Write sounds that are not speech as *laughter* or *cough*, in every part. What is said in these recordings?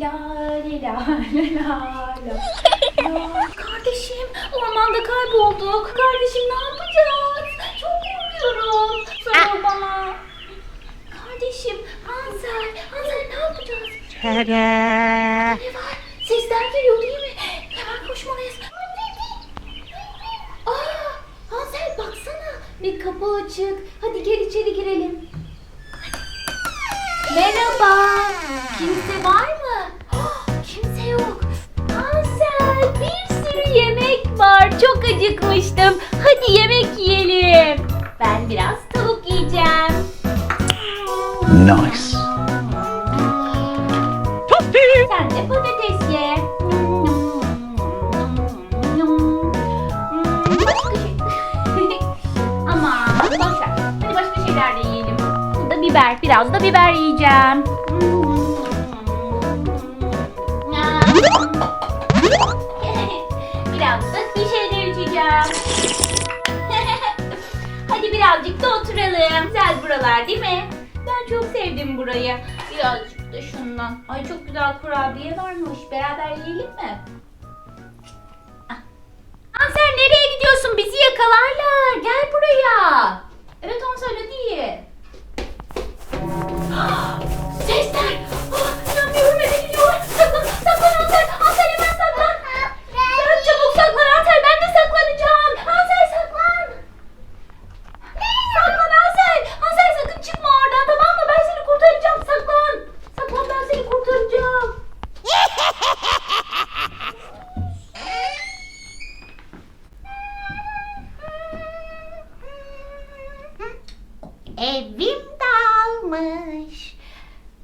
La la la *laughs* la la la. Kardeşim ormanda kaybolduk. Kardeşim ne yapacağız? Çok korkuyorum. Sor bana. Kardeşim Hansel. Hansel ne yapacağız? Ne var? Sesler geliyor değil mi? Hemen koşmalıyız. Aa, Hansel baksana. Bir kapı açık. Hadi gel içeri girelim. Merhaba. Kimse var mı? Acıkmıştım. Hadi yemek yiyelim. Ben biraz tavuk yiyeceğim. Nice. Sen de patates ye. Başka şey. Aman boş ver. Hadi başka şeyler de yiyelim. Bu da biber. Biraz da biber yiyeceğim. Birazcık da oturalım. Güzel buralar değil mi? Ben çok sevdim burayı. Birazcık da şundan. Ay çok güzel kurabiye varmış. Beraber yiyelim mi? Ah. Hansel nereye gidiyorsun? Bizi yakalarlar. Gel buraya. Evet Hansel hadi *gasps* Evim dağılmış.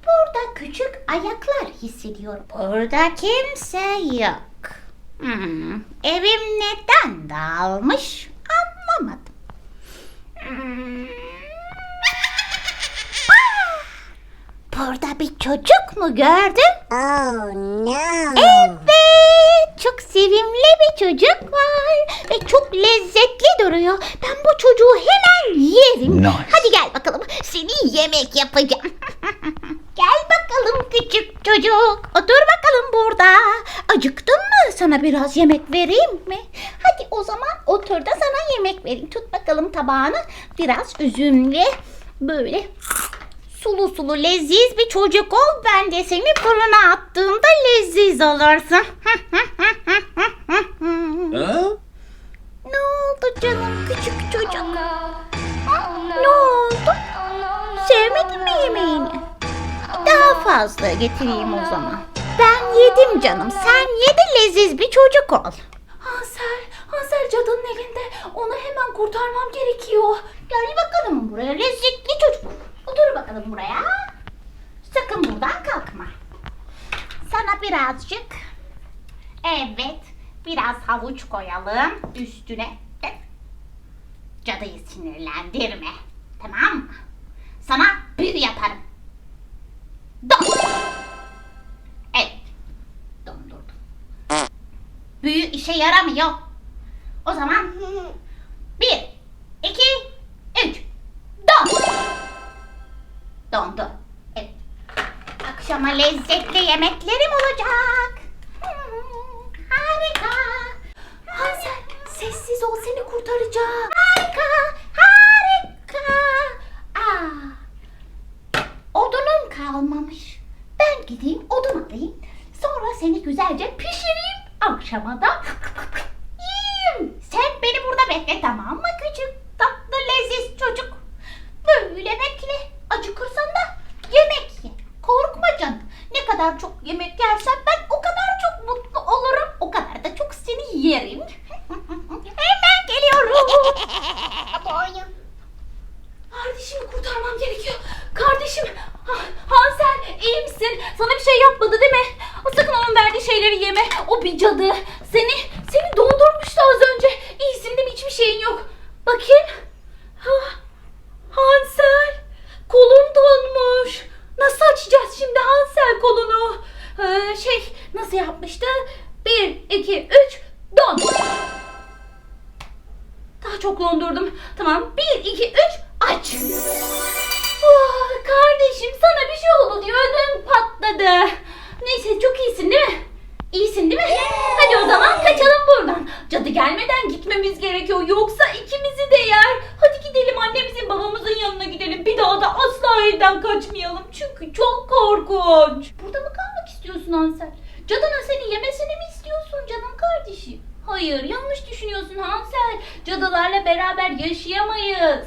Burada küçük ayaklar hissediyorum. Burada kimse yok. Hmm, evim neden dağılmış anlamadım. Hmm. Ah! Burada bir çocuk mu gördüm? Oh no. Sevimli bir çocuk var ve çok lezzetli duruyor. Ben bu çocuğu hemen yerim. Nice. Hadi gel bakalım, seni yemek yapacağım. *laughs* gel bakalım küçük çocuk, otur bakalım burada. Acıktın mı? Sana biraz yemek vereyim mi? Hadi o zaman otur da sana yemek vereyim. Tut bakalım tabağını, biraz üzümle böyle sulu sulu leziz bir çocuk ol. Ben de seni fırına attığımda leziz olursun. *laughs* fazla getireyim o zaman. Ben yedim canım. Sen ye de leziz bir çocuk ol. Hansel, Hansel cadının elinde. Onu hemen kurtarmam gerekiyor. Gel bakalım buraya lezzetli çocuk. Otur bakalım buraya. Sakın buradan kalkma. Sana birazcık evet biraz havuç koyalım üstüne. Cadıyı sinirlendirme. Tamam mı? Sana büyü yaparım. Don. Evet. Dondurdum. Büyü işe yaramıyor. O zaman bir, iki, üç. Don. Dondu. Evet. Akşama lezzetli yemeklerim olacak. Hmm, harika. Hansel, sessiz ol seni kurtaracağım. Harika. Harika. Aa, odunum kalmamış. Ben gideyim odun alayım. Sonra seni güzelce pişireyim. Akşama da yiyeyim. Sen beni burada bekle tamam mı küçük tatlı leziz çocuk? Böyle bekle. Acıkırsan da yemek ye. Korkma canım. Ne kadar çok yemek yersen ben o kadar çok mutlu olurum. O kadar da çok seni yerim. *laughs* Hemen geliyorum. *laughs* Kardeşimi kurtarmam gerekiyor. Kardeşim, Ha- Hansel iyi misin? Sana bir şey yapmadı değil mi? Sakın onun verdiği şeyleri yeme. O bir cadı. Seni, seni doldurmuştu az önce. İyisin değil mi? Hiçbir şeyin yok. Bakayım. Ha, Hansel, kolun donmuş. Nasıl açacağız şimdi Hansel kolunu? Ee, şey, nasıl yapmıştı? Bir, iki, üç, don. Daha çok dondurdum. Tamam. Bir, iki, üç, aç. Oh, kardeşim sana bir şey oldu diyor. Ödüm patladı. Neyse çok İyisin değil mi? Hadi o zaman kaçalım buradan. Cadı gelmeden gitmemiz gerekiyor. Yoksa ikimizi de yer. Hadi gidelim annemizin babamızın yanına gidelim. Bir daha da asla evden kaçmayalım. Çünkü çok korkunç. Burada mı kalmak istiyorsun Hansel? Cadının seni yemesini mi istiyorsun canım kardeşim? Hayır yanlış düşünüyorsun Hansel. Cadılarla beraber yaşayamayız.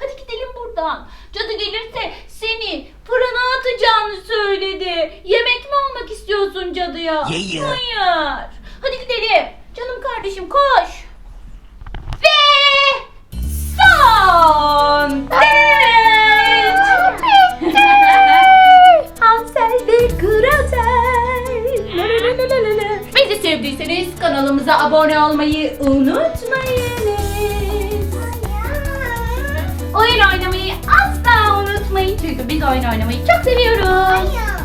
Hadi gidelim buradan. Cadı gelirse seni fırına atacağını söyledi. Yemek mi almak istiyorsun cadıya? Hayır. Hayır. Hadi gidelim. Canım kardeşim koş. Kanalımıza abone olmayı unutmayınız. Oyun oynamayı asla unutmayın çünkü biz oyun oynamayı çok seviyoruz.